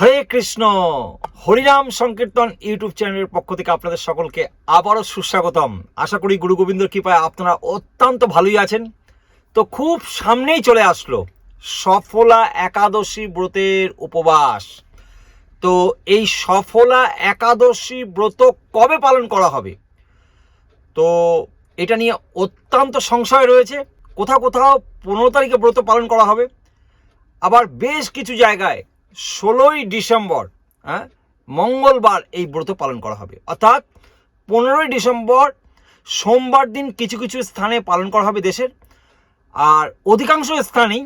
হরে কৃষ্ণ। হরিনাম সংকীর্তন ইউটিউব চ্যানেলের পক্ষ থেকে আপনাদের সকলকে আবারও সুস্বাগতম। আশা করি গুরু গোবিন্দর কৃপায় আপনারা অত্যন্ত ভালোই আছেন। তো খুব সামনেই চলে আসলো সফলা একাদশী ব্রতের উপবাস। তো এই সফলা একাদশী ব্রত কবে পালন করা হবে? তো এটা নিয়ে অত্যন্ত সংশয় রয়েছে। কোথাও কোথাও পনেরো তারিখে ব্রত পালন করা হবে। আবার বেশ কিছু জায়গায় ষোলোই ডিসেম্বর হ্যাঁ মঙ্গলবার এই ব্রত পালন করা হবে। অর্থাৎ পনেরোই ডিসেম্বর সোমবার দিন কিছু কিছু স্থানে পালন করা হবে দেশের। আর অধিকাংশ স্থানেই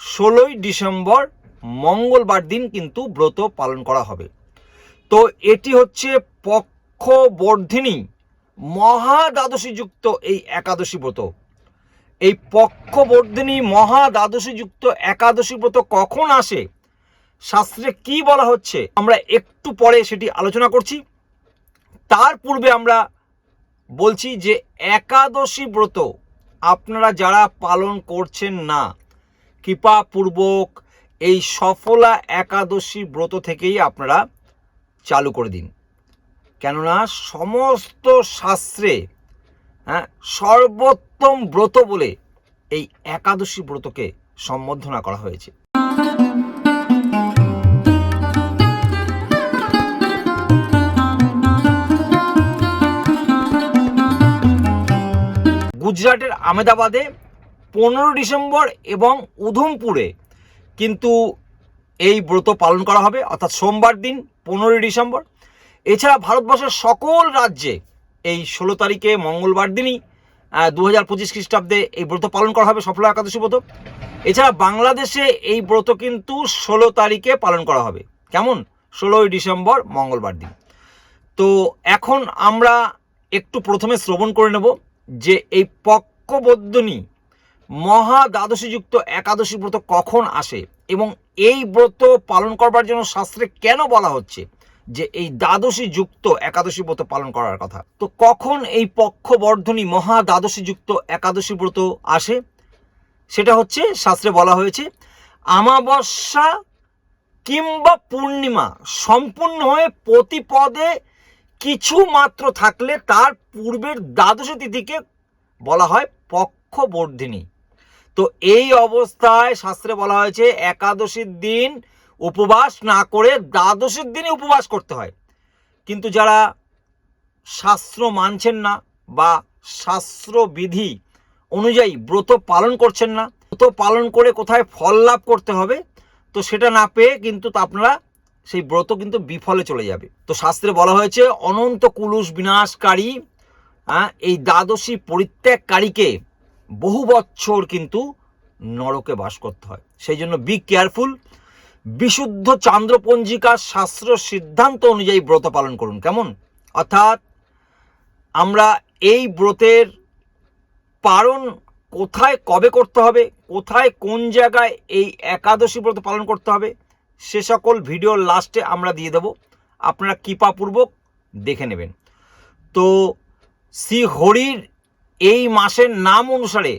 ষোলোই ডিসেম্বর মঙ্গলবার দিন কিন্তু ব্রত পালন করা হবে। তো এটি হচ্ছে পক্ষবর্ধিনী মহা দ্বাদশী যুক্ত এই একাদশী ব্রত। এই পক্ষবর্ধিনী মহা দ্বাদশী যুক্ত একাদশী ব্রত কখন আসে? শাস্ত্রে কি বলা হচ্ছে, আমরা একটু পরে সেটি আলোচনা করছি। তার পূর্বে আমরা বলছি যে একাদশী ব্রত আপনারা যারা পালন করছেন না কৃপাপূর্বক এই সফলা একাদশী ব্রত থেকেই আপনারা চালু করে দিন। কেননা সমস্ত শাস্ত্রে হ্যাঁ সর্বোত্তম ব্রত বলে এই একাদশী ব্রতকে সম্বোধনা করা হয়েছে। গুজরাটের আমেদাবাদে পনেরো ডিসেম্বর এবং উধমপুরে কিন্তু এই ব্রত পালন করা হবে, অর্থাৎ সোমবার দিন, পনেরোই ডিসেম্বর। এছাড়া ভারতবর্ষের সকল রাজ্যে এই ষোলো তারিখে মঙ্গলবার দিনই দু হাজার পঁচিশ খ্রিস্টাব্দে এই ব্রত পালন করা হবে, সফল একাদশী ব্রত। এছাড়া বাংলাদেশে এই ব্রত কিন্তু ষোলো তারিখে পালন করা হবে। কেমন? ষোলোই ডিসেম্বর, মঙ্গলবার দিন। তো এখন আমরা একটু প্রথমে শ্রবণ করে নেব। যে এই পক্ষবদ্ধনী মহা দ্বাদশীযুক্ত একাদশী ব্রত কখন আসে এবং এই ব্রত পালন করবার জন্য শাস্ত্রে কেন বলা হচ্ছে যে এই দ্বাদশী যুক্ত একাদশী ব্রত পালন করার কথা? তো কখন এই পক্ষবর্ধনী মহা দ্বাদশী যুক্ত একাদশী ব্রত আসে? সেটা হচ্ছে শাস্ত্রে বলা হয়েছে, আমাবস্যা কিংবা পূর্ণিমা সম্পূর্ণ হয়ে প্রতিপদে কিছু মাত্র থাকলে তার পূর্বের দ্বাদশ তিথিকে বলা হয় পক্ষবর্ধিনী। তো এই অবস্থায় শাস্ত্রে বলা হয়েছে, একাদশীর দিন উপবাস না করে দ্বাদশীর দিনে উপবাস করতে হয়। কিন্তু যারা শাস্ত্র মানছেন না বা শাস্ত্রবিধি অনুযায়ী ব্রত পালন করছেন না, ব্রত পালন করে কোথায় ফল লাভ করতে হবে, তো সেটা না পেয়ে কিন্তু আপনারা সেই ব্রত কিন্তু বিফলে চলে যাবে। তো শাস্ত্রে বলা হয়েছে অনন্ত কুলুষ বিনাশকারী হ্যাঁ, এই দ্বাদশী পরিত্যাগকারীকে বহু বছর কিন্তু নরকে বাস করতে হয়। সেই জন্য বি কেয়ারফুল বিশুদ্ধ চান্দ্রপঞ্জিকার শাস্ত্র সিদ্ধান্ত অনুযায়ী ব্রত পালন করুন। কেমন? অর্থাৎ আমরা এই ব্রতের পালন কোথায় কবে করতে হবে কোথায় কোন জায়গায় এই একাদশী ব্রত পালন করতে হবে সে সকল ভিডিওর লাস্টে আমরা দিয়ে দেব। আপনারা কৃপাপূর্বক দেখে নেবেন। তো শ্রী হরির এই মাসের নাম অনুসারে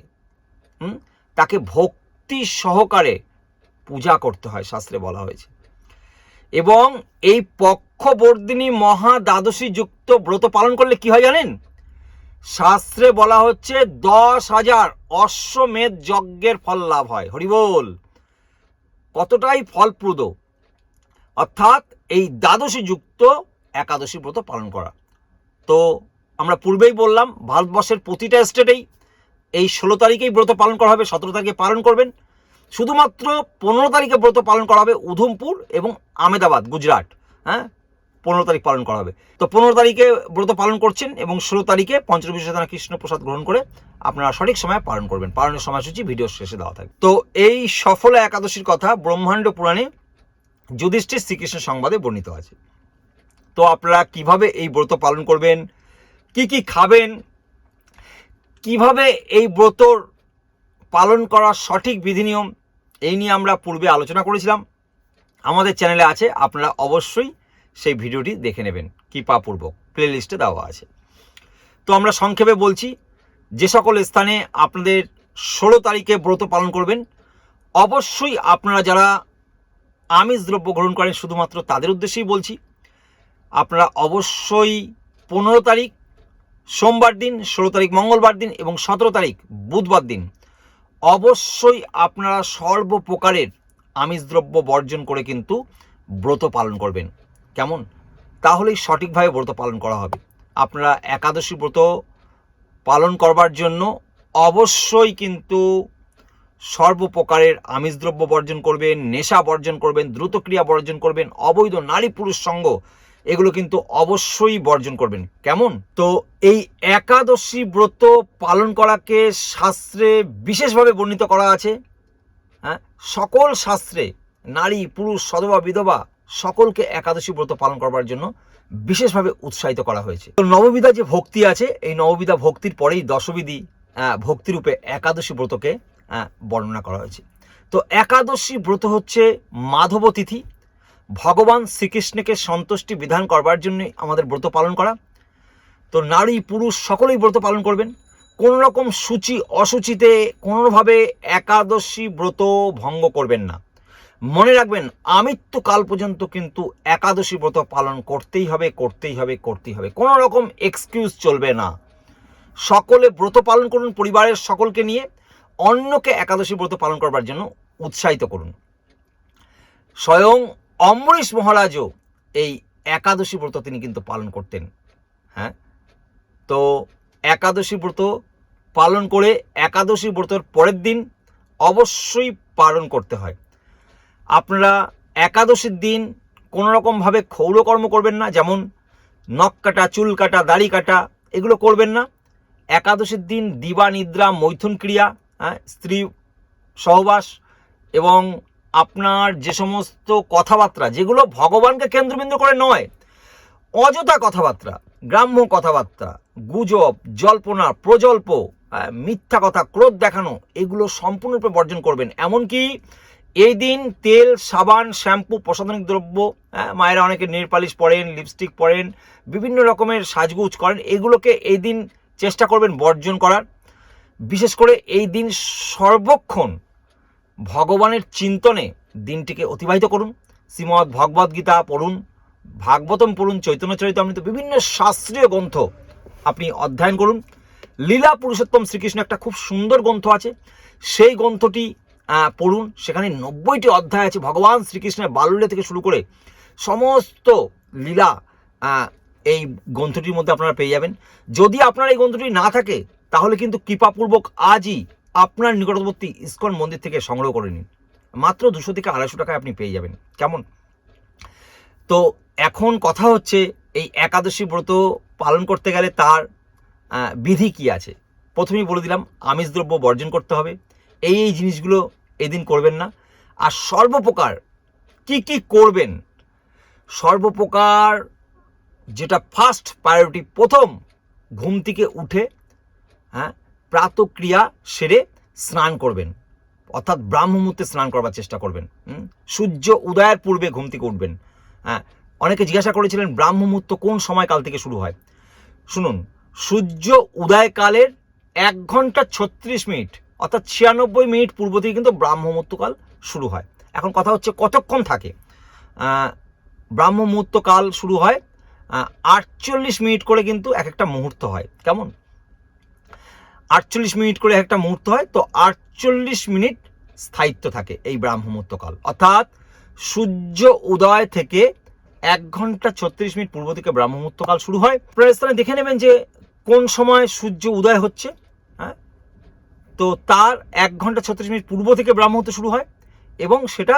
তাকে ভক্তি সহকারে পূজা করতে হয়, শাস্ত্রে বলা হয়েছে। এবং এই পক্ষবর্দিনী মহা দ্বাদশী যুক্ত ব্রত পালন করলে কি হয় জানেন? শাস্ত্রে বলা হচ্ছে, দশ হাজার অশ্বমেধ যজ্ঞের ফল লাভ হয়। হরিবোল কতটাই ফলপ্রদ? অর্থাৎ এই দ্বাদশী যুক্ত একাদশী ব্রত পালন করা। তো আমরা পূর্বেই বললাম, ভারতবর্ষের প্রতিটা স্টেটেই এই ষোলো তারিখেই ব্রত পালন করা হবে, সতেরো তারিখে পালন করবেন। শুধুমাত্র পনেরো তারিখে ব্রত পালন করা হবে উধমপুর এবং আমেদাবাদ গুজরাট হ্যাঁ? পনেরো তারিখ পালন করা হবে। তো পনেরো তারিখে ব্রত পালন করছেন এবং ষোলো তারিখে পঞ্চবিশ কৃষ্ণ প্রসাদ গ্রহণ করে আপনারা সঠিক সময়ে পালন করবেন। পালনের সময়সূচি ভিডিও শেষে দেওয়া থাকে তো এই সফল একাদশীর কথা ব্রহ্মাণ্ড পুরাণে যুধিষ্ঠির শ্রীকৃষ্ণ সংবাদে বর্ণিত আছে। তো আপনারা কীভাবে এই ব্রত পালন করবেন? কি কি খাবেন? কীভাবে এই ব্রতর পালন করার সঠিক বিধিনিয়ম? এই নিয়ে আমরা পূর্বে আলোচনা করেছিলাম। আমাদের চ্যানেলে আছে, আপনারা অবশ্যই সেই ভিডিওটি দেখে নেবেন। কৃপাপূর্বক প্লে লিস্টে দেওয়া আছে। তো আমরা সংক্ষেপে বলছি, যে সকল স্থানে আপনাদের ষোলো তারিখে ব্রত পালন করবেন, অবশ্যই আপনারা যারা আমিষ দ্রব্য গ্রহণ করেন, শুধুমাত্র তাদের উদ্দেশ্যেই বলছি, আপনারা অবশ্যই পনেরো তারিখ, সোমবার দিন, ষোলো তারিখ মঙ্গলবার দিন এবং সতেরো তারিখ বুধবার দিন, অবশ্যই আপনারা সর্বপ্রকারের আমিষ দ্রব্য বর্জন করে কিন্তু ব্রত পালন করবেন। কেমন? তাহলেই সঠিকভাবে ব্রত পালন করা হবে। আপনারা একাদশী ব্রত পালন করবার জন্য অবশ্যই কিন্তু সর্বপ্রকারের আমিষ দ্রব্য বর্জন করবেন, নেশা বর্জন করবেন দ্রুত ক্রিয়া বর্জন করবেন, অবৈধ নারী পুরুষ সঙ্গ, এগুলো কিন্তু অবশ্যই বর্জন করবেন। কেমন? তো এই একাদশী ব্রত পালন করাকে শাস্ত্রে বিশেষভাবে বর্ণিত করা আছে। হ্যাঁ? সকল শাস্ত্রে নারী, পুরুষ, সধবা, বিধবা সকলকে একাদশী ব্রত পালন করবার জন্য বিশেষভাবে উৎসাহিত করা হয়েছে। তো নববিধা যে ভক্তি আছে, এই নববিধা ভক্তির পরেই দশবিধি ভক্তিরূপে একাদশী ব্রতকে বর্ণনা করা হয়েছে। তো একাদশী ব্রত হচ্ছে মাধব তিথি ভগবান শ্রীকৃষ্ণকে সন্তুষ্টি বিধান করবার জন্যই আমাদের ব্রত পালন করা। তো নারী, পুরুষ সকলেই ব্রত পালন করবেন। কোনো রকম সূচি, অসুচিতে কোনোভাবে একাদশী ব্রত ভঙ্গ করবেন না। মনে রাখবেন, আমৃত্যুকাল পর্যন্ত কিন্তু একাদশী ব্রত পালন করতেই হবে করতেই হবে করতেই হবে। কোনো রকম এক্সকিউজ চলবে না। সকলে ব্রত পালন করুন, পরিবারের সকলকে নিয়ে, অন্যকে একাদশী ব্রত পালন করবার জন্য উৎসাহিত করুন। স্বয়ং অমরিশ মহারাজও এই একাদশী ব্রত তিনি কিন্তু পালন করতেন হ্যাঁ? তো একাদশী ব্রত পালন করে, একাদশী ব্রতর পরের দিন অবশ্যই পালন করতে হয়। আপনারা একাদশীর দিন কোনো রকমভাবে ক্ষৌরকর্ম করবেন না যেমন নখ কাটা চুল কাটা দাড়ি কাটা এগুলো করবেন না। একাদশীর দিন দিবা নিদ্রা মৈথুন ক্রিয়া হ্যাঁ স্ত্রী সহবাস এবং আপনার যে সমস্ত কথাবার্তা যেগুলো ভগবানকে কেন্দ্রবিন্দু করে নয় অযথা কথাবার্তা গ্রাম্য কথাবার্তা গুজব জল্পনা প্রজল্প আহ, মিথ্যা কথা ক্রোধ দেখানো এগুলো সম্পূর্ণরূপে বর্জন করবেন। এমনকি এই দিন তেল সাবান শ্যাম্পু প্রসাধনিক দ্রব্য হ্যাঁ, মায়েরা অনেকে নেল পালিশ পরেন লিপস্টিক পরেন বিভিন্ন রকমের সাজগুজ করেন এগুলোকে এই দিন চেষ্টা করবেন বর্জন করার। বিশেষ করে এই দিন সর্বক্ষণ ভগবানের চিন্তনে দিনটিকে অতিবাহিত করুন। শ্রীমৎ ভগবদ গীতা পড়ুন ভাগবতম পড়ুন চৈতন্য চরিতামৃত বিভিন্ন শাস্ত্রীয় গ্রন্থ আপনি অধ্যয়ন করুন। লীলা পুরুষোত্তম শ্রীকৃষ্ণ একটা খুব সুন্দর গ্রন্থ আছে। সেই গ্রন্থটি পড়ুন। সেখানে নব্বইটি অধ্যায় আছে ভগবান শ্রীকৃষ্ণের বাল্য থেকে শুরু করে সমস্ত লীলা এই গ্রন্থটির মধ্যে আপনারা পেয়ে যাবেন। যদি আপনার এই গ্রন্থটি না থাকে, তাহলে কিন্তু কৃপাপূর্বক আজই আপনার নিকটবর্তী ইস্কন মন্দির থেকে সংগ্রহ করে নিন। মাত্র দুশো থেকে আড়াইশো টাকায় আপনি পেয়ে যাবেন। কেমন? তো এখন কথা হচ্ছে, এই একাদশী ব্রত পালন করতে গেলে তার বিধি কি আছে? প্রথমেই বলে দিলাম আমিষ দ্রব্য বর্জন করতে হবে। এই এই জিনিসগুলো এদিন করবেন না। আর সর্বপ্রকার কি কি করবেন? সর্বপ্রকার যেটা ফার্স্ট প্রায়োরিটি প্রথম ঘুম থেকে উঠে হ্যাঁ প্রাতক্রিয়া সেরে স্নান করবেন। অর্থাৎ ব্রাহ্ম মুহূর্তে স্নান করবার চেষ্টা করবেন? সূর্য উদয়ের পূর্বে ঘুম থেকে উঠবেন। হ্যাঁ অনেকে জিজ্ঞাসা করেছিলেন ব্রাহ্ম মুহূর্ত কোন সময়কাল থেকে শুরু হয়? শুনুন, সূর্য উদয়কালের এক ঘণ্টা ছত্রিশ মিনিট অর্থাৎ ছিয়ানব্বই মিনিট পূর্ব থেকে কিন্তু ব্রাহ্ম মুহূর্তকাল শুরু হয়। এখন কথা হচ্ছে কতক্ষণ থাকে? আহ, ব্রাহ্ম মুহূর্তকাল শুরু হয় আটচল্লিশ মিনিট করে কিন্তু এক একটা মুহূর্ত হয়। কেমন? আটচল্লিশ মিনিট করে একটা মুহূর্ত হয় তো আটচল্লিশ মিনিট স্থায়িত্ব থাকে এই ব্রাহ্ম মুহূর্তকাল অর্থাৎ সূর্য উদয় থেকে এক ঘণ্টা ছত্রিশ মিনিট পূর্ব থেকে ব্রাহ্ম মুহূর্তকাল শুরু হয়। আপনারা স্থানে দেখে নেবেন যে কোন সময় সূর্য উদয় হচ্ছে। তো তার এক ঘণ্টা ছত্রিশ মিনিট পূর্ব থেকে ব্রাহ্ম মুহূর্ত শুরু হয় এবং সেটা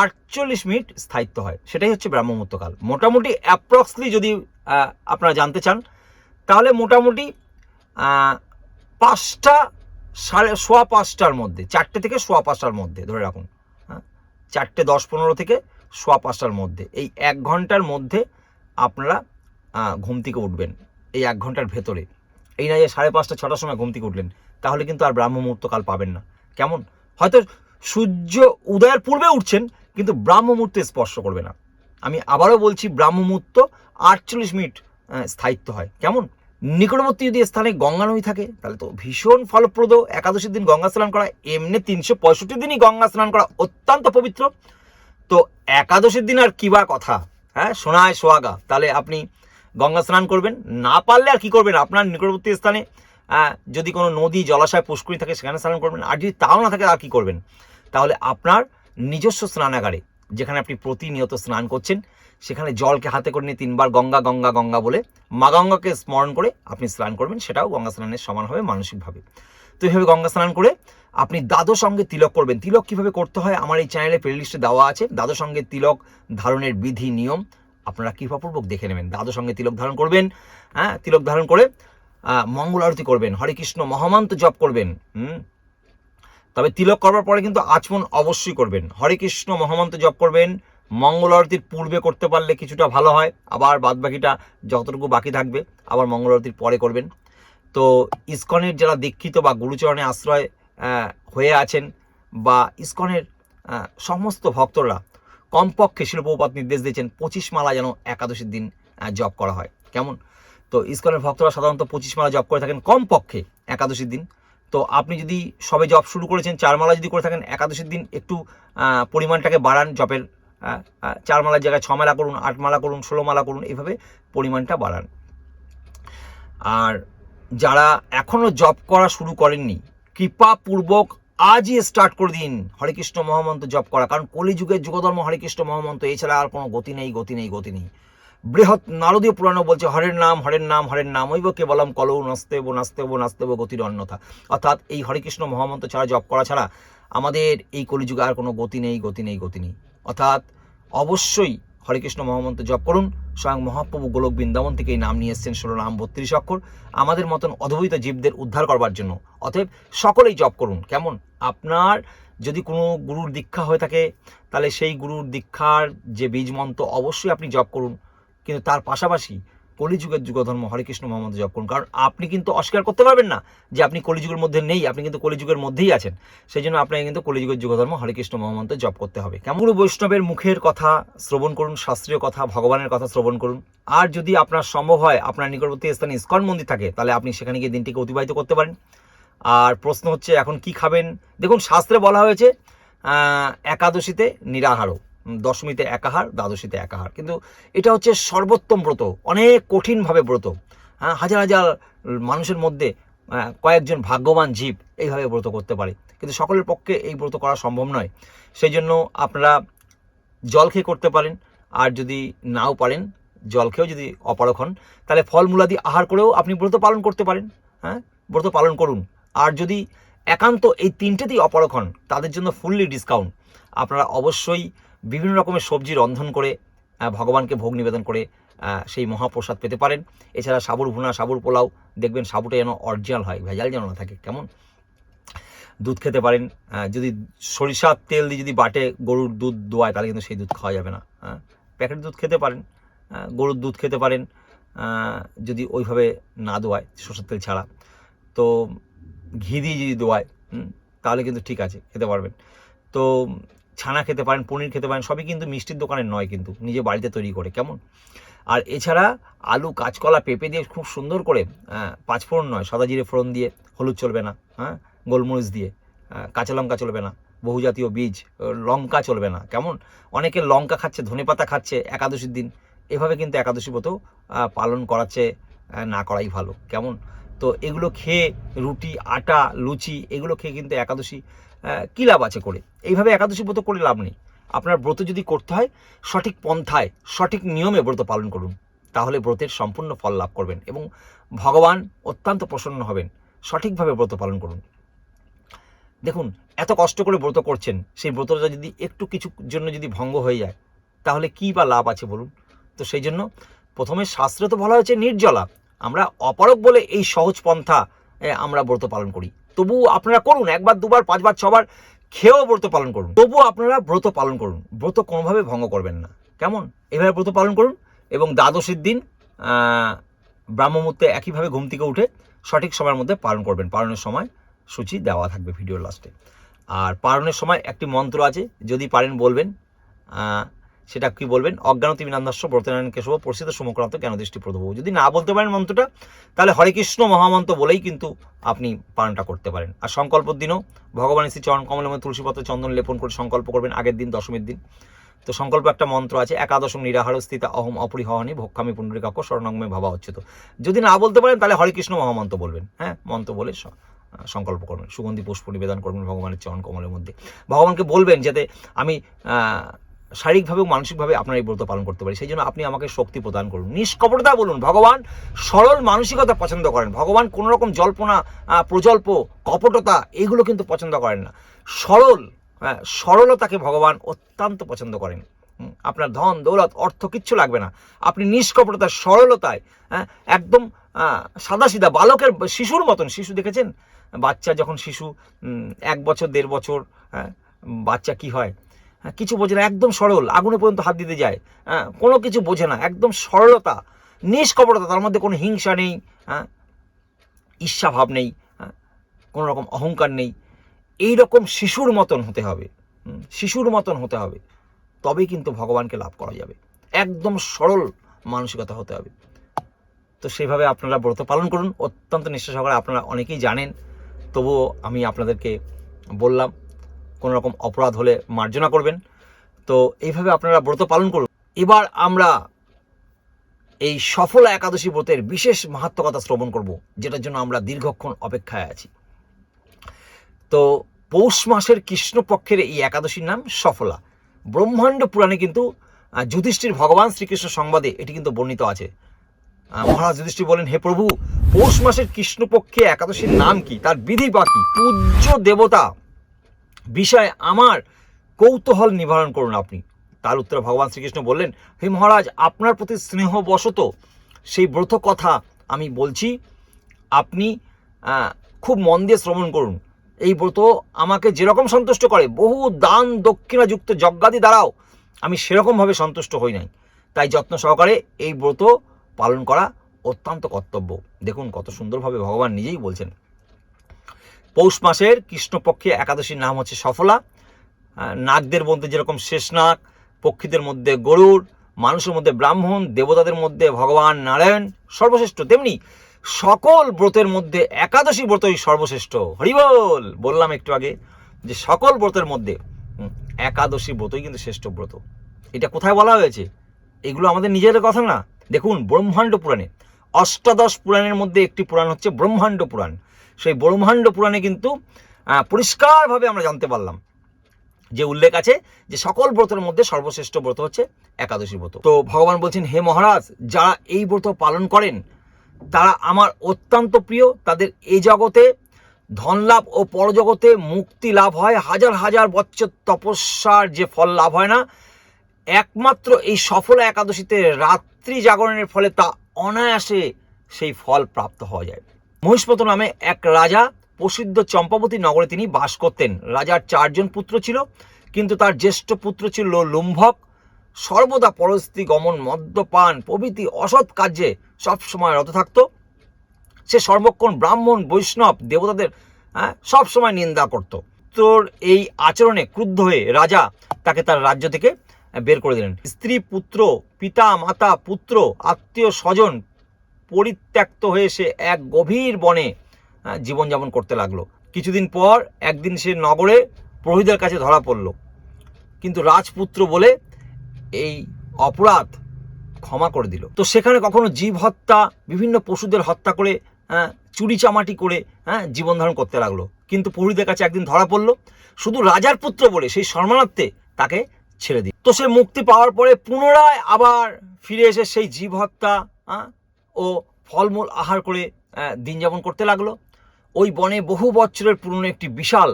আটচল্লিশ মিনিট স্থায়িত্ব হয়। সেটাই হচ্ছে ব্রাহ্ম মুহূর্তকাল মোটামুটি অ্যাপ্রক্সলি যদি আপনারা জানতে চান, তাহলে মোটামুটি পাঁচটা সাড়ে, সোয়া পাঁচটার মধ্যে, চারটে থেকে সোয়া পাঁচটার মধ্যে, ধরে রাখুন হ্যাঁ? চারটে দশ পনেরো থেকে সোয়া পাঁচটার মধ্যে, এই এক ঘণ্টার মধ্যে আপনারা ঘুম থেকে উঠবেন। এই এক ঘণ্টার ভেতরে। এই না যে সাড়ে পাঁচটা, ছটার সময় ঘুম থেকে উঠলেন। তাহলে কিন্তু আর ব্রাহ্ম মুহূর্তকাল পাবেন না। কেমন? হয়তো সূর্য উদয়ের পূর্বে উঠছেন, কিন্তু ব্রাহ্ম মুহূর্তে স্পর্শ করবে না। আমি আবারও বলছি ব্রাহ্ম মুহূর্ত আটচল্লিশ মিনিট স্থায়িত্ব হয়। কেমন? নিকটবর্তী যদি স্থানে গঙ্গা নদী থাকে, তাহলে তো ভীষণ ফলপ্রদ একাদশীর দিন গঙ্গা স্নান করা, এমনি তিনশো পঁয়ষট্টি দিনই গঙ্গা স্নান করা অত্যন্ত পবিত্র। তো একাদশীর দিন আর কি বা কথা? হ্যাঁ সোনায় সোয়াগা তাহলে আপনি গঙ্গা স্নান করবেন। না পারলে আর কি করবেন? আপনার নিকটবর্তী স্থানে যদি কোনো নদী, জলাশয় পুষ্করী থাকে, সেখানে স্নান করবেন। আর যদি তাও না থাকে আর কী করবেন? তাহলে আপনার নিজস্ব স্নানাগারে, যেখানে আপনি প্রতিনিয়ত স্নান করছেন, সেখানে জলকে হাতে করে নিয়ে তিনবার গঙ্গা গঙ্গা গঙ্গা বলে মা গঙ্গাকে স্মরণ করে আপনি স্নান করবেন। সেটাও গঙ্গা স্নানের সমান হবে মানসিকভাবে। তো এইভাবে গঙ্গা স্নান করে আপনি দ্বাদশ সঙ্গে তিলক করবেন। তিলক কীভাবে করতে হয়? আমার এই চ্যানেলে প্লেলিস্টে দেওয়া আছে। দ্বাদশ সঙ্গে তিলক ধারণের বিধি, নিয়ম, আপনারা কৃপাপূর্বক দেখে নেবেন। দ্বাদশ সঙ্গে তিলক ধারণ করবেন। হ্যাঁ তিলক ধারণ করে মঙ্গল আরতি করবেন, হরে কৃষ্ণ মহামান্ত জপ করবেন, হুম? তবে তিলক করবার পরে কিন্তু আচমন অবশ্যই করবেন। হরে কৃষ্ণ, মহামন্ত্র জপ করবেন, মঙ্গল আরতির পূর্বে করতে পারলে কিছুটা ভালো হয়, আবার বাদ বাকিটা যতটুকু বাকি থাকবে, আবার মঙ্গল আরতির পরে করবেন। তো ইস্কনের যারা দীক্ষিত বা গুরুচরণে আশ্রয় হয়ে আছেন বা ইস্কনের সমস্ত ভক্তরা কমপক্ষে শিল্পপাত নির্দেশ দিয়েছেন, পঁচিশ মালা যেন একাদশীর দিন জপ করা হয়। কেমন? তো ইসকনের ভক্তরা সাধারণত পঁচিশ মালা জপ করে থাকেন কমপক্ষে একাদশীর দিন। তো আপনি যদি সবে জব শুরু করেছেন, চার মালা যদি করে থাকেন একাদশীর দিন একটু পরিমাণটাকে বাড়ান জপের চার মালার জায়গায় ছ মালা করুন, আট মালা করুন, ষোলো মালা করুন এইভাবে পরিমাণটা বাড়ান। আর যারা এখনও জব করা শুরু করেননি, কৃপাপূর্বক আজই স্টার্ট করে দিন হরে কৃষ্ণ মহামন্ত্র জপ করা। কারণ কলিযুগের যুগধর্ম হরে কৃষ্ণ মহামন্ত্র, এছাড়া আর কোনো গতি নেই গতি নেই গতি নেই। বৃহৎ নারদীয় পুরাণ বলছে, হরের নাম হরের নাম হরের নাম ওইব কেবলম কলৌ নাস্তেব নাস্তেব নাস্তেব গতির অন্যথা। অর্থাৎ এই হরে কৃষ্ণ মহামন্ত্র ছাড়া জপ করা ছাড়া আমাদের এই কলিযুগে আর কোনো গতি নেই গতি নেই গতি নেই। অর্থাৎ অবশ্যই হরে কৃষ্ণ মহামন্ত্র জপ করুন, স্বয়ং মহাপ্রভু গোলক বৃন্দাবন থেকে এই নাম নিয়ে এসছেন ষোলো নাম বত্রিশ অক্ষর। আমাদের মতন অদ্বৈত জীবদের উদ্ধার করবার জন্য। অতএব সকলেই জপ করুন। কেমন? আপনার যদি কোনো গুরুর দীক্ষা হয়ে থাকে, তাহলে সেই গুরুর দীক্ষার যে বীজ মন্ত্র অবশ্যই আপনি জপ করুন। কিন্তু তার পাশাপাশি কলিযুগের যুগধর্ম হরে কৃষ্ণ মোহাম্মদ জপ করুন কারণ আপনি কিন্তু অস্বীকার করতে পারবেন না যে আপনি কলিযুগের মধ্যে নেই, আপনি কিন্তু কলিযুগের মধ্যেই আছেন। সেই জন্য আপনাকে কিন্তু কলিযুগের যুগধর্ম হরে কৃষ্ণ মোহাম্মদ জপ করতে হবে। কেমন গুরু বৈষ্ণবের মুখের কথা শ্রবণ করুন, শাস্ত্রীয় কথা, ভগবানের কথা শ্রবণ করুন। আর যদি আপনার সম্ভব হয়, আপনার নিকটবর্তী স্থানে ইস্কন মন্দির থাকে, তাহলে আপনি সেখানে গিয়ে দিনটিকে অতিবাহিত করতে পারেন। আর প্রশ্ন হচ্ছে, এখন কি খাবেন? দেখুন, শাস্ত্রে বলা হয়েছে একাদশীতে নিরাহারও। দশমীতে একাহার দ্বাদশীতে একাহার। কিন্তু এটা হচ্ছে সর্বোত্তম ব্রত অনেক কঠিনভাবে ব্রত। হ্যাঁ হাজার হাজার মানুষের মধ্যে আহ, কয়েকজন ভাগ্যবান জীব এইভাবে ব্রত করতে পারে। কিন্তু সকলের পক্ষে এই ব্রত করা সম্ভব নয়। সেই জন্য আপনারা জল খেয়ে করতে পারেন আর যদি নাও পারেন জল খেয়েও যদি অপারক হন তাহলে ফলমূলাদি আহার করেও আপনি ব্রত পালন করতে পারেন। হ্যাঁ ব্রত পালন করুন। আর যদি একান্ত এই তিনটেতেই অপারক হন তাদের জন্য ফুললি ডিসকাউন্ট। আপনারা অবশ্যই বিভিন্ন রকমের সবজি রন্ধন করে ভগবানকে ভোগ নিবেদন করে সেই মহাপ্রসাদ পেতে পারেন। এছাড়া সাবুর ভুনা, সাবুর পোলাও, দেখবেন সাবুটা যেন অরিজিনাল হয়, ভেজাল যেন না থাকে, কেমন? দুধ খেতে পারেন যদি সরিষার তেল দিয়ে যদি বাটে গরুর দুধ দোয়ায়, তাহলে কিন্তু সেই দুধ খাওয়া যাবে না প্যাকেট দুধ খেতে পারেন গরুর দুধ খেতে পারেন যদি ওইভাবে না দোয়ায়, সরষের তেল ছাড়া। তো ঘি দিয়ে যদি দোয়ায় তাহলে কিন্তু ঠিক আছে, খেতে পারবেন। তো ছানা খেতে পারেন পনির খেতে পারেন সবই কিন্তু মিষ্টির দোকানের নয় কিন্তু নিজে বাড়িতে তৈরি করে কেমন? আর এছাড়া আলু কাঁচকলা পেঁপে দিয়ে খুব সুন্দর করে আহ, পাঁচফোড়ন নয় সাদা জিরে ফোড়ন দিয়ে হলুদ চলবে না হ্যাঁ গোলমরিচ দিয়ে আহ, কাঁচা লঙ্কা চলবে না বহুজাতীয় বীজ লঙ্কা চলবে না কেমন? অনেকে লঙ্কা খাচ্ছে ধনেপাতা খাচ্ছে একাদশীর দিন এভাবে কিন্তু একাদশী ব্রত পালন করাচ্ছে না করাই ভালো কেমন? তো এগুলো খেয়ে রুটি আটা লুচি এগুলো খেয়ে কিন্তু একাদশী কী লাভ আছে করে? এইভাবে একাদশী ব্রত করে লাভ নেই। আপনার ব্রত যদি করতে হয়, সঠিক পন্থায়, সঠিক নিয়মে ব্রত পালন করুন। তাহলে ব্রতের সম্পূর্ণ ফল লাভ করবেন এবং ভগবান অত্যন্ত প্রসন্ন হবেন। সঠিকভাবে ব্রত পালন করুন। দেখুন, এত কষ্ট করে ব্রত করছেন, সেই ব্রতটা যদি একটু কিছু জন্য যদি ভঙ্গ হয়ে যায়, তাহলে কী বা লাভ আছে বলুন? তো সেই জন্য প্রথমে শাস্ত্রে তো বলা হয়েছে, নির্জলা। আমরা অপারক বলে এই সহজ পন্থা আমরা ব্রত পালন করি। তবু আপনারা করুন, একবার, দুবার, পাঁচবার, ছবার খেয়েও ব্রত পালন করুন। তবু আপনারা ব্রত পালন করুন। ব্রত কোনোভাবে ভঙ্গ করবেন না। কেমন? এভাবে ব্রত পালন করুন এবং দ্বাদশীর দিন ব্রাহ্মমূর্তে একইভাবে ঘুম থেকে উঠে সঠিক সময়ের মধ্যে পালন করবেন। পালনের সময় সূচি দেওয়া থাকবে ভিডিওর লাস্টে। আর পালনের সময় একটি মন্ত্র আছে, যদি পারেন বলবেন সেটা কি বলবেন? অজ্ঞানতি বিনান্দাস্য ব্রতনারায়ণ কেশব পরিচিত সমক্রান্ত জ্ঞানদৃষ্টি প্রদব যদি না বলতে পারেন মন্ত্রটা, তাহলে হরে কৃষ্ণ মহামন্ত্র বলেই কিন্তু আপনি পালনটা করতে পারেন। আর সংকল্পর দিনও ভগবানের শ্রী চরণ কমলের মধ্যে তুলসীপত্র চন্দন লেপন করে সংকল্প করবেন আগের দিন, দশমীর দিন। তো সংকল্প একটা মন্ত্র আছে একাদশম নিরাহার স্থিত অহম অপরিহরণী ভক্ষামি পুণ্ডরিকাক্ষ স্বর্ণাঙ্গমে ভাবা অচ্যুত। যদি না বলতে পারেন, তাহলে হরে কৃষ্ণ মহামন্ত্র বলবেন। হ্যাঁ মন্ত্র বলে সংকল্প করবেন। সুগন্ধি পুষ্প নিবেদন করবেন ভগবানের চরণ কমলের মধ্যে। ভগবানকে বলবেন যাতে আমি শারীরিকভাবে মানসিকভাবে আপনার এই ব্রত পালন করতে পারি। সেই জন্য আপনি আমাকে শক্তি প্রদান করুন। নিষ্কপটতা বলুন ভগবান সরল মানসিকতা পছন্দ করেন। ভগবান কোনো রকম জল্পনা প্রজল্প কপটতা এগুলো কিন্তু পছন্দ করেন না। সরল হ্যাঁ, সরলতাকে ভগবান অত্যন্ত পছন্দ করেন। আপনার ধন দৌলত অর্থ কিচ্ছু লাগবে না। আপনি নিষ্কপটতা সরলতায় হ্যাঁ একদম সাদা সিধা বালকের শিশুর মতন। শিশু দেখেছেন? বাচ্চা যখন শিশু এক বছর দেড় বছর হ্যাঁ বাচ্চা কি হয় হ্যাঁ, কিছু বোঝে না, একদম সরল, আগুনে পর্যন্ত হাত দিতে যায়। হ্যাঁ কোনো কিছু বোঝে না, একদম সরলতা, নিষ্কপটতা, তার মধ্যে কোনো হিংসা নেই হ্যাঁ ঈর্ষা ভাব নেই হ্যাঁ কোনো রকম অহংকার নেই। এই রকম শিশুর মতন হতে হবে শিশুর মতন হতে হবে। তবেই কিন্তু ভগবানকে লাভ করা যাবে। একদম সরল মানসিকতা হতে হবে। তো সেইভাবে আপনারা ব্রত পালন করুন। অত্যন্ত নিষ্ঠা সহকারে আপনারা অনেকেই জানেন, তবুও আমি আপনাদেরকে বললাম কোনো রকম অপরাধ হলে মার্জনা করবেন। তো এইভাবে আপনারা ব্রত পালন করুন। এবার আমরা এই সফল একাদশী ব্রতের বিশেষ মাহাত্ম কথা শ্রবণ করব, যেটার জন্য আমরা দীর্ঘক্ষণ অপেক্ষায় আছি। তো পৌষ মাসের কৃষ্ণপক্ষের এই একাদশীর নাম সফলা। ব্রহ্মাণ্ড পুরাণে কিন্তু যুধিষ্ঠির ভগবান শ্রীকৃষ্ণ সংবাদে এটি কিন্তু বর্ণিত আছে। মহারাজ যুধিষ্ঠির বলেন, হে প্রভু, পৌষ মাসের কৃষ্ণপক্ষে একাদশীর নাম কি? তার বিধি বাকি পূজ্য দেবতা। বিষয়ে আমার কৌতূহল নিবারণ করুন আপনি। তার উত্তরে ভগবান শ্রীকৃষ্ণ বললেন, হে মহারাজ, আপনার প্রতি স্নেহবশত সেই ব্রত কথা আমি বলছি। আপনি খুব মন দিয়ে শ্রবণ করুন। এই ব্রত আমাকে যেরকম সন্তুষ্ট করে, বহু দান দক্ষিণাযুক্ত যজ্ঞাদি দ্বারাও আমি সেরকমভাবে সন্তুষ্ট হই নাই। তাই যত্ন সহকারে এই ব্রত পালন করা অত্যন্ত কর্তব্য। দেখুন কত সুন্দরভাবে ভগবান নিজেই বলছেন। পৌষ মাসের কৃষ্ণপক্ষে একাদশীর নাম হচ্ছে সফলা। নাগদের মধ্যে যেরকম শেষনাগ পক্ষীদের মধ্যে গরুর মানুষের মধ্যে ব্রাহ্মণ, দেবতাদের মধ্যে ভগবান নারায়ণ, সর্বশ্রেষ্ঠ। তেমনি সকল ব্রতের মধ্যে একাদশী ব্রতই সর্বশ্রেষ্ঠ। হরিবল বললাম একটু আগে যে সকল ব্রতের মধ্যে একাদশী ব্রতই কিন্তু শ্রেষ্ঠ ব্রত। এটা কোথায় বলা হয়েছে? এগুলো আমাদের নিজেদের কথা না। দেখুন, ব্রহ্মাণ্ড পুরাণে। অষ্টাদশ পুরাণের মধ্যে একটি পুরাণ হচ্ছে ব্রহ্মাণ্ড পুরাণ। সেই ব্রহ্মাণ্ড পুরাণে কিন্তু পরিষ্কারভাবে আমরা জানতে পারলাম যে উল্লেখ আছে যে সকল ব্রতের মধ্যে সর্বশ্রেষ্ঠ ব্রত হচ্ছে একাদশী ব্রত। তো ভগবান বলছেন, হে মহারাজ, যারা এই ব্রত পালন করেন, তারা আমার অত্যন্ত প্রিয়। তাদের এই জগতে ধন লাভ ও পরজগতে মুক্তি লাভ হয়। হাজার হাজার বছর তপস্যার যে ফল লাভ হয় না, একমাত্র এই সফল একাদশীতে রাত্রি জাগরণের ফলে তা অনায়াসে সেই ফল প্রাপ্ত হওয়া যায়। মহিষ্মত নামে এক রাজা প্রসিদ্ধ চম্পাবতী নগরে তিনি বাস করতেন। রাজার চারজন পুত্র ছিল, কিন্তু তার জ্যেষ্ঠ পুত্র ছিল লুম্ভক। সর্বদা পরস্তি গমন, মদ্যপান, প্রভৃতি অসৎ কার্যে সবসময় রত থাকতো। সে সর্বক্ষণ ব্রাহ্মণ, বৈষ্ণব, দেবতাদের হ্যাঁ সবসময় নিন্দা করত। তোর এই আচরণে ক্রুদ্ধ হয়ে রাজা তাকে তার রাজ্য থেকে বের করে দিলেন। স্ত্রী, পুত্র, পিতা, মাতা, পুত্র, আত্মীয়, স্বজন পরিত্যক্ত হয়ে সে এক গভীর বনে জীবনযাপন করতে লাগল। কিছুদিন পর একদিন সে নগরে প্রহরীদের কাছে ধরা পড়ল। কিন্তু রাজপুত্র বলে এই অপরাধ ক্ষমা করে দিল। তো সেখানে কখনো জীব হত্যা, বিভিন্ন পশুদের হত্যা করে চুরি চামাটি করে হ্যাঁ জীবন ধারণ করতে লাগল। কিন্তু প্রহরীদের কাছে একদিন ধরা পড়ল। শুধু রাজার পুত্র বলে সেই সম্মানার্থে তাকে ছেড়ে দিই তো সে মুক্তি পাওয়ার পরে পুনরায় আবার ফিরে এসে সেই জীব হত্যা ও ফলমূল আহার করে দিন যাপন করতে লাগল। ওই বনে বহু বছরের পুরনো একটি বিশাল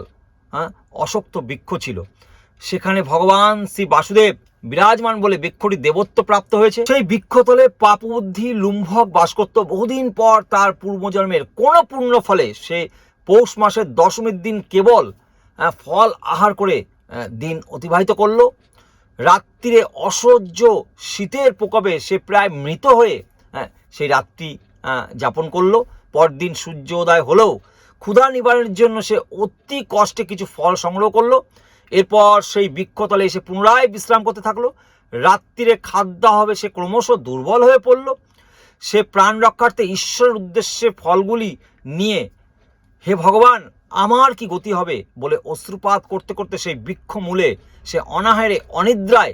হ্যাঁ অশক্ত বৃক্ষ ছিল। সেখানে ভগবান শ্রী বাসুদেব বিরাজমান বলে বৃক্ষটি দেবত্ব প্রাপ্ত হয়েছে। সেই বৃক্ষতলে পাপবুদ্ধি লুম্ভক বাস করত বহুদিন পর তার পূর্বজন্মের কোন পূর্ণ ফলে সে পৌষ মাসের দশমীর দিন কেবল ফল আহার করে দিন অতিবাহিত করল। রাত্রিরে অসহ্য শীতের প্রকোপে সে প্রায় মৃত হ্যাঁ, সেই রাত্রি যাপন করল। পরদিন সূর্যোদয় হলেও ক্ষুধা নিবারণের জন্য সে অতি কষ্টে কিছু ফল সংগ্রহ করল। এরপর সেই বৃক্ষতলে এসে পুনরায় বিশ্রাম করতে থাকল। রাত্রিরে খাদ্য হবে সে ক্রমশ দুর্বল হয়ে পড়ল। সে প্রাণ রক্ষার্থে ঈশ্বরের উদ্দেশ্যে ফলগুলি নিয়ে, হে ভগবান, আমার কি গতি হবে? বলে অশ্রুপাত করতে করতে সেই বৃক্ষ মূলে সে অনাহারে, অনিদ্রায়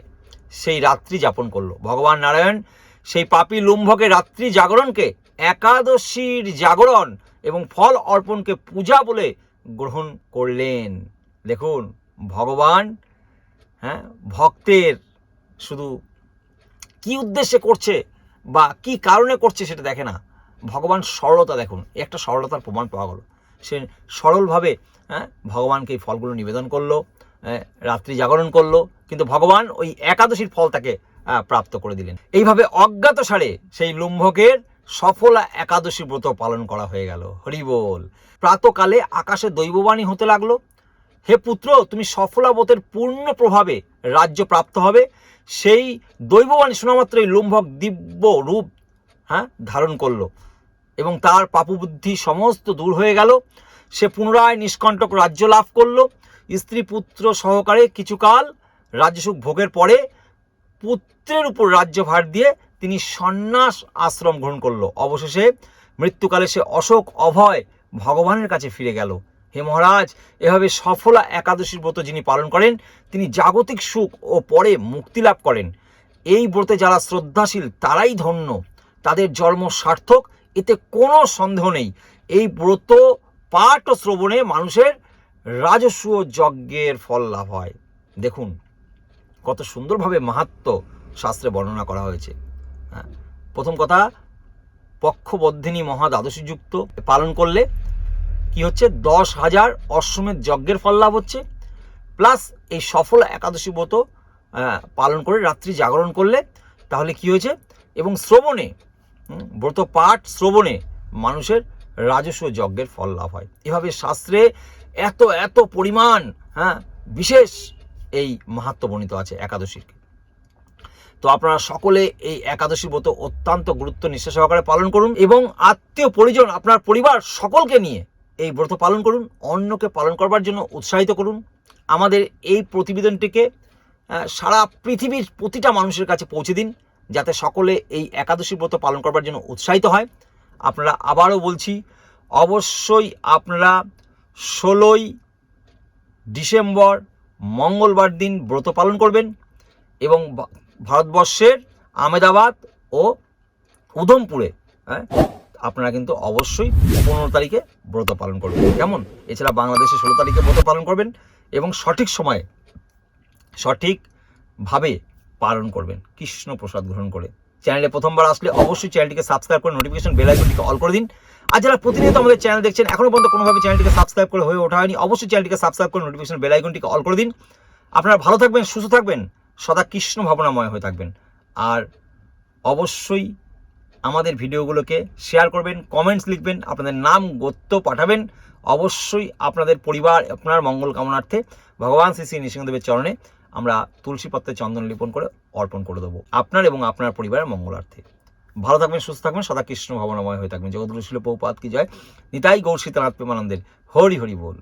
সেই রাত্রি যাপন করল। ভগবান নারায়ণ সেই পাপী লুম্ভকে রাত্রি জাগরণকে একাদশীর জাগরণ এবং ফল অর্পণকে পূজা বলে গ্রহণ করলেন। দেখুন ভগবান হ্যাঁ ভক্তের শুধু কি উদ্দেশ্যে করছে বা কি কারণে করছে সেটা দেখে না। ভগবান সরলতা দেখুন একটা সরলতার প্রমাণ পাওয়া গেল। সে সরলভাবে হ্যাঁ ভগবানকে এই ফলগুলো নিবেদন করল হ্যাঁ, রাত্রি জাগরণ করল কিন্তু ভগবান ওই একাদশীর ফল তাকে প্রাপ্ত করে দিলেন। এইভাবে অজ্ঞাত সারে সেই লুম্ভকের সফলা একাদশী ব্রত পালন করা হয়ে গেল। হরি বল। প্রাতকালে আকাশে দৈববাণী হতে লাগল। হে পুত্র, তুমি সফলাবতের পূর্ণ প্রভাবে রাজ্য প্রাপ্ত হবে। সেই দৈববাণী শোনা মাত্রই লুম্ভক দিব্য রূপ হ্যাঁ ধারণ করল এবং তার পাপবুদ্ধি সমস্ত দূর হয়ে গেল। সে পুনরায় নিষ্কণ্টক রাজ্য লাভ করল। স্ত্রী পুত্র সহকারে কিছুকাল রাজ্যসুখ ভোগের পরে পুত্রের উপর রাজ্যভার দিয়ে তিনি সন্ন্যাস আশ্রম গ্রহণ করল। অবশেষে মৃত্যুকালে সে অশোক অভয় ভগবানের কাছে ফিরে গেল। হে মহারাজ, এভাবে সফলা একাদশীর ব্রত যিনি পালন করেন, তিনি জাগতিক সুখ ও পরে মুক্তি লাভ করেন। এই ব্রতে যারা শ্রদ্ধাশীল, তারাই ধন্য। তাদের জন্ম সার্থক, এতে কোনো সন্দেহ নেই। এই ব্রত পাঠ ও শ্রবণে মানুষের রাজস্ব যজ্ঞের ফল লাভ হয়। দেখুন। কত সুন্দরভাবে মাহাত্ম শাস্ত্রে বর্ণনা করা হয়েছে। হ্যাঁ? প্রথম কথা পক্ষবদ্ধিনী মহা দ্বাদশীযুক্ত পালন করলে কি হচ্ছে? দশ হাজার অশ্বমেধ যজ্ঞের ফল লাভ হচ্ছে। প্লাস এই সফল একাদশী ব্রত পালন করে রাত্রি জাগরণ করলে তাহলে কি হয়েছে? এবং শ্রবণে ব্রত পাঠ শ্রবণে মানুষের রাজস্ব যজ্ঞের ফল লাভ হয়। এভাবে শাস্ত্রে এত এত পরিমাণ হ্যাঁ বিশেষ এই মাহাত্ম বর্ণিত আছে একাদশীর। তো আপনারা সকলে এই একাদশী ব্রত অত্যন্ত গুরুত্ব নিষ্ঠা সহকারে পালন করুন এবং আত্মীয় পরিজন, আপনার পরিবার সকলকে নিয়ে এই ব্রত পালন করুন, অন্যকে পালন করবার জন্য উৎসাহিত করুন। আমাদের এই প্রতিবেদনটিকে সারা পৃথিবীর প্রতিটা মানুষের কাছে পৌঁছে দিন, যাতে সকলে এই একাদশী ব্রত পালন করবার জন্য উৎসাহিত হয়। আপনারা আবারও বলছি, অবশ্যই আপনারা ষোলোই ডিসেম্বর মঙ্গলবার দিন ব্রত পালন করবেন এবং ভারতবর্ষের আমেদাবাদ ও উধমপুরে হ্যাঁ আপনারা কিন্তু অবশ্যই পনেরো তারিখে ব্রত পালন করবেন। কেমন? এছাড়া বাংলাদেশে ষোলো তারিখে ব্রত পালন করবেন এবং সঠিক সময়ে, সঠিকভাবে পালন করবেন। কৃষ্ণ প্রসাদ গ্রহণ করে। চ্যানেলে প্রথমবার আসলে অবশ্যই চ্যানেলটিকে সাবস্ক্রাইব করে নোটিফিকেশন বেল আইকনটিকে অল করে দিন। আর যারা প্রতিনিয়ত আমাদের চ্যানেল দেখছেন এখনও পর্যন্ত কোনোভাবে চ্যানেলটিকে সাবস্ক্রাইব করে হয়ে ওঠা হয়নি, অবশ্যই চ্যানেলটিকে সাবস্ক্রাইব করে নোটিফিকেশন বেল আইকনটিকে অল করে দিন। আপনারা ভালো থাকবেন, সুস্থ থাকবেন সদা কৃষ্ণ ভাবনাময় হয়ে থাকবেন। আর অবশ্যই আমাদের ভিডিওগুলোকে শেয়ার করবেন কমেন্টস লিখবেন, আপনাদের নাম, গোত্র পাঠাবেন। অবশ্যই আপনাদের পরিবার, আপনার মঙ্গল কামনার্থে ভগবান শ্রী শ্রী নৃসিংহদেবের চরণে আমরা তুলসী পত্রে চন্দন লিপন করে অর্পণ করে দেবো। আপনার এবং আপনার পরিবারের মঙ্গলার্থে। ভালো থাকবেন, সুস্থ থাকবেন, সদা কৃষ্ণ ভাবনাময় হয়ে থাকবেন। জগৎগুরু শিল পৌপাত কি জয়? নিতাই গৌর সীতানাথ প্রেমানন্দের হরি হরি বল।